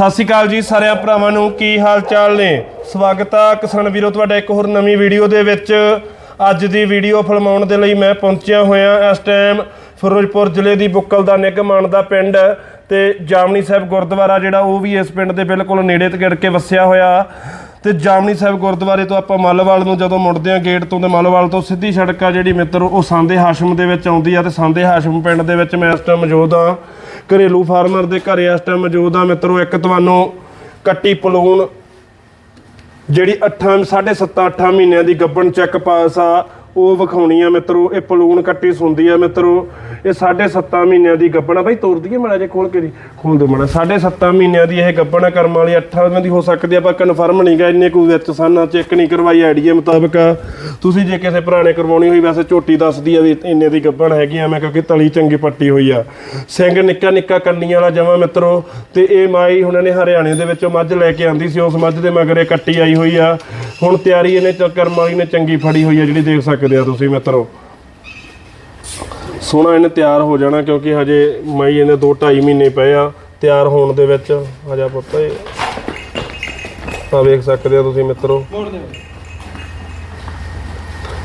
ਸਤਿ ਸ਼੍ਰੀ ਅਕਾਲ ਜੀ ਸਾਰਿਆਂ ਭਰਾਵਾਂ ਨੂੰ, ਕੀ ਹਾਲ ਚਾਲ ਨੇ? ਸਵਾਗਤ ਆ ਕਿਸਾਨ ਵੀਰੋ, ਤੁਹਾਡਾ ਇੱਕ ਹੋਰ ਨਵੀਂ ਵੀਡੀਓ ਦੇ ਵਿੱਚ। ਅੱਜ ਦੀ ਵੀਡੀਓ ਫਿਲਮਾਉਣ ਦੇ ਲਈ ਮੈਂ ਪਹੁੰਚਿਆ ਹੋਇਆ ਇਸ ਟਾਈਮ ਫਿਰੋਜ਼ਪੁਰ ਜ਼ਿਲ੍ਹੇ ਦੀ ਬੁੱਕਲ ਦਾ ਨਿਗਮਾਨ ਦਾ ਪਿੰਡ ਤੇ ਜਾਮਣੀ ਸਾਹਿਬ ਗੁਰਦੁਆਰਾ ਜਿਹੜਾ ਉਹ ਵੀ ਇਸ ਪਿੰਡ ਦੇ ਬਿਲਕੁਲ ਨੇੜੇ ਤੇ ਗਿੜ ਕੇ ਵਸਿਆ ਹੋਇਆ। ਤੇ ਜਾਮਣੀ ਸਾਹਿਬ ਗੁਰਦੁਆਰੇ ਤੋਂ ਆਪਾਂ ਮੱਲਵਾਲ ਨੂੰ ਜਦੋਂ ਮੁੜਦੇ ਆ ਗੇਟ ਤੋਂ ਤੇ ਮੱਲਵਾਲ ਤੋਂ ਸਿੱਧੀ ਸੜਕ ਆ ਜਿਹੜੀ ਮਿੱਤਰ, ਉਹ ਸਾਂਦੇ ਹਾਸ਼ਮ ਦੇ ਵਿੱਚ ਆਉਂਦੀ ਆ ਤੇ ਸਾਂਦੇ ਹਾਸ਼ਮ ਪਿੰਡ ਦੇ ਵਿੱਚ ਮੈਂ ਇਸ ਟਾਈਮ ਮੌਜੂਦ ਆ ਘਰੇਲੂ ਫਾਰਮਰ ਦੇ ਘਰੇ ਇਸ ਟਾਈਮ ਮੌਜੂਦ ਆ ਮਿੱਤਰੋ, ਇੱਕ ਤੁਹਾਨੂੰ ਕੱਟੀ ਪਲੂਣ, ਜਿਹੜੀ 8 7.5 8 ਮਹੀਨਿਆਂ ਦੀ ਗੱਬਣ ਚੈੱਕ ਪਾਸ ਆ। ਉਹ ਵਿਖਾਉਣੀ ਆ ਮਿੱਤਰੋ, ਇਹ ਪਲੂਣ ਕੱਟੀ ਸੁੰਦੀ ਆ ਮਿੱਤਰੋ। ਇਹ 7.5 ਮਹੀਨਿਆਂ ਦੀ ਗੱਬਣ ਆ। ਬਾਈ ਤੋਰਦੀ ਹੈ ਮਾੜਾ ਜੇ ਖੋਲ ਕੇ ਦੀ ਖੋਲ ਦੇ ਮਾੜਾ। 7.5 ਮਹੀਨਿਆਂ ਦੀ ਇਹ ਗੱਬਣ ਆ, ਕਰਮ ਵਾਲੀ 8 ਦੀ ਹੋ ਸਕਦੀ ਆ। ਪਰ ਕਨਫਰਮ ਨਹੀਂ ਗਾ, ਇੰਨੇ ਕੋਈ ਵਿੱਚ ਸਾਨਾ ਚੈੱਕ ਨਹੀਂ ਕਰਵਾਈ ਆਈਡੀਏ ਮੁਤਾਬਕ ਤੁਸੀਂ ਜੇ ਕਿਸੇ ਪੁਰਾਣੇ ਕਰਵਾਉਣੀ ਹੋਈ, ਵੈਸੇ ਝੋਟੀ ਦੱਸਦੀ ਆ ਵੀ ਇੰਨੇ ਦੀ ਗੱਬਣ ਹੈਗੀ ਆ। ਮੈਂ ਕਿਉਂਕਿ ਤਲੀ ਚੰਗੀ ਪੱਟੀ ਹੋਈ ਆ। ਸਿੰਘ ਨਿੱਕਾ ਨਿੱਕਾ ਕੰਨੀਆਂ ਵਾਲਾ ਜਮਾ ਮਿੱਤਰੋ। ਤੇ ਇਹ ਮਾਈ ਉਹਨਾਂ ਨੇ ਹਰਿਆਣੇ ਦੇ ਵਿੱਚੋਂ ਮੱਝ ਲੈ ਕੇ ਆਂਦੀ ਸੀ। ਉਸ ਮੱਝ ਦੇ ਮਗਰ ਇਹ ਕੱਟੀ ਆਈ ਹੋਈ ਆ। ਹੁਣ ਤਿਆਰੀ ਇਹਨੇ ਕਰਮ ਵਾਲੀ ਨੇ ਚੰਗੀ ਫੜੀ ਹੋਈ ਹੈ ਜਿਹੜੀ ਦੇਖ ਸਕਦੇ ਆ ਤੁਸੀਂ ਮਿੱਤਰੋ। ਸੋਹਣਾ ਇਹਨੇ ਤਿਆਰ ਹੋ ਜਾਣਾ ਕਿਉਂਕਿ ਹਜੇ ਮਈ ਇਹਨੇ 2 2.5 ਮਹੀਨੇ ਪਏ ਆ, ਤਿਆਰ ਹੋਣ ਦੇ ਵਿੱਚ। ਹਜਾ ਪੁੱਤ ਇਹ। ਆ ਵੇਖ ਸਕਦੇ ਆ ਤੁਸੀਂ ਮਿੱਤਰੋ।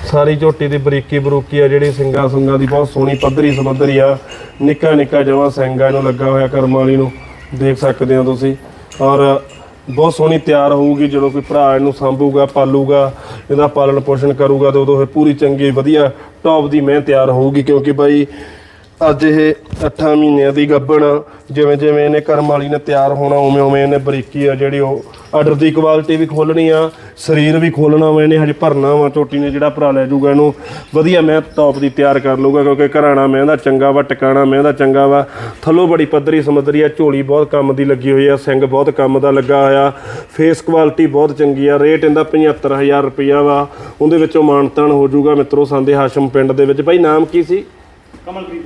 ਸਾਰੀ ਝੋਟੀ ਦੀ ਬਰੀਕੀ ਬਰੂਕੀ ਆ, ਜਿਹੜੀ ਸਿੰਗਾ ਸੁੰਗਾ ਦੀ ਬਹੁਤ ਸੋਹਣੀ ਪੱਧਰੀ ਸਮੱਧਰੀ ਆ। ਨਿੱਕਾ ਨਿੱਕਾ ਜਵਾ ਸਿੰਗਾ ਇਹਨੂੰ ਲੱਗਾ ਹੋਇਆ ਕਰਮ ਵਾਲੀ ਨੂੰ। ਦੇਖ ਸਕਦੇ ਆ ਤੁਸੀਂ। ਔਰ ਬਹੁਤ ਸੋਹਣੀ ਤਿਆਰ ਹੋਊਗੀ, ਜਦੋਂ ਕੋਈ ਭਰਾ ਇਹਨੂੰ ਸੰਭੂਗਾ, ਪਾਲੂਗਾ, ਇਹਦਾ ਪਾਲਣ ਪੋਸ਼ਣ ਕਰੂਗਾ ਤੇ ਉਦੋਂ ਇਹ ਪੂਰੀ ਚੰਗੀ, ਵਧੀਆ ਟੌਪ ਦੀ ਮੈਂ ਤਿਆਰ ਹੋਊਗੀ, ਕਿਉਂਕਿ ਬਾਈ ਅੱਜ ਇਹ 8 ਮਹੀਨਿਆਂ ਦੀ ਗੱਭਣ ਜਿਵੇਂ ਜਿਵੇਂ ਇਹਨੇ ਕਰਮ ਵਾਲੀ ਨੇ ਤਿਆਰ ਹੋਣਾ ਉਵੇਂ ਉਵੇਂ ਇਹਨੇ ਬਰੀਕੀ ਆ ਜਿਹੜੀ ਉਹ ਆਰਡਰ ਦੀ ਕੁਆਲਿਟੀ ਵੀ ਖੋਲਣੀ ਆ, ਸਰੀਰ ਵੀ ਖੋਲਣਾ ਵਾ, ਇਹਨੇ ਹਜੇ ਭਰਨਾ ਵਾ, ਚੋਟੀ ਨੇ ਜਿਹੜਾ ਭਰਾ ਲੈ ਜਾਊਗਾ ਇਹਨੂੰ। ਵਧੀਆ ਮੈਂ ਟੌਪ ਦੀ ਤਿਆਰ ਕਰ ਲਊਗਾ, ਕਿਉਂਕਿ ਘਰਾਣਾ ਮੈਂ ਦਾ ਚੰਗਾ ਵਾ, ਟਿਕਾਣਾ ਮੈਂ ਦਾ ਚੰਗਾ ਵਾ। ਥੱਲੋਂ ਬੜੀ ਪੱਧਰੀ ਸਮੱਧਰੀ ਆ, ਝੋਲੀ ਬਹੁਤ ਕੰਮ ਦੀ ਲੱਗੀ ਹੋਈ ਆ, ਸਿੰਘ ਬਹੁਤ ਕੰਮ ਦਾ ਲੱਗਾ ਹੋਇਆ ਫੇਸ ਕੁਆਲਿਟੀ ਬਹੁਤ ਚੰਗੀ ਆ ਰੇਟ ਇਹਦਾ 75000 ਰੁਪਇਆ ਵਾ। ਉਹਦੇ ਵਿੱਚੋਂ ਮਾਨਤਾਨ ਹੋ ਜਾਊਗਾ ਮਿੱਤਰੋ ਸੰਦੇ ਹਾਸ਼ਮ ਪਿੰਡ ਦੇ ਵਿੱਚ। ਭਾਈ ਨਾਮ ਕੀ ਸੀ? ਕਮਲਪ੍ਰੀਤ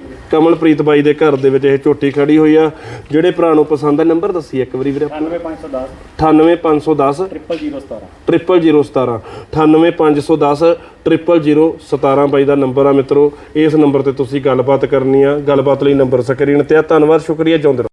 ਬਾਈ ਦੇ ਘਰ ਦੇ ਵਿੱਚ ਇਹ ਝੋਟੀ ਖੜੀ ਹੋਈ ਆ। ਜਿਹੜੇ ਭਰਾ ਨੂੰ ਪਸੰਦ ਆ ਨੰਬਰ ਦੱਸੀ ਇੱਕ ਵਾਰੀ ਵੀਰੇ 99510 98510 0017 00017 98510 00017 ਬਾਈ ਦਾ ਨੰਬਰ ਆ ਮਿੱਤਰੋ। ਇਸ ਨੰਬਰ ਤੇ ਤੁਸੀਂ ਗੱਲਬਾਤ ਕਰਨੀ ਆ। ਗੱਲਬਾਤ ਲਈ ਨੰਬਰ ਸਕਰੀਨ ਤੇ ਆ। ਧੰਨਵਾਦ ਸ਼ੁਕਰੀਆ। ਜਿਉਂਦੇ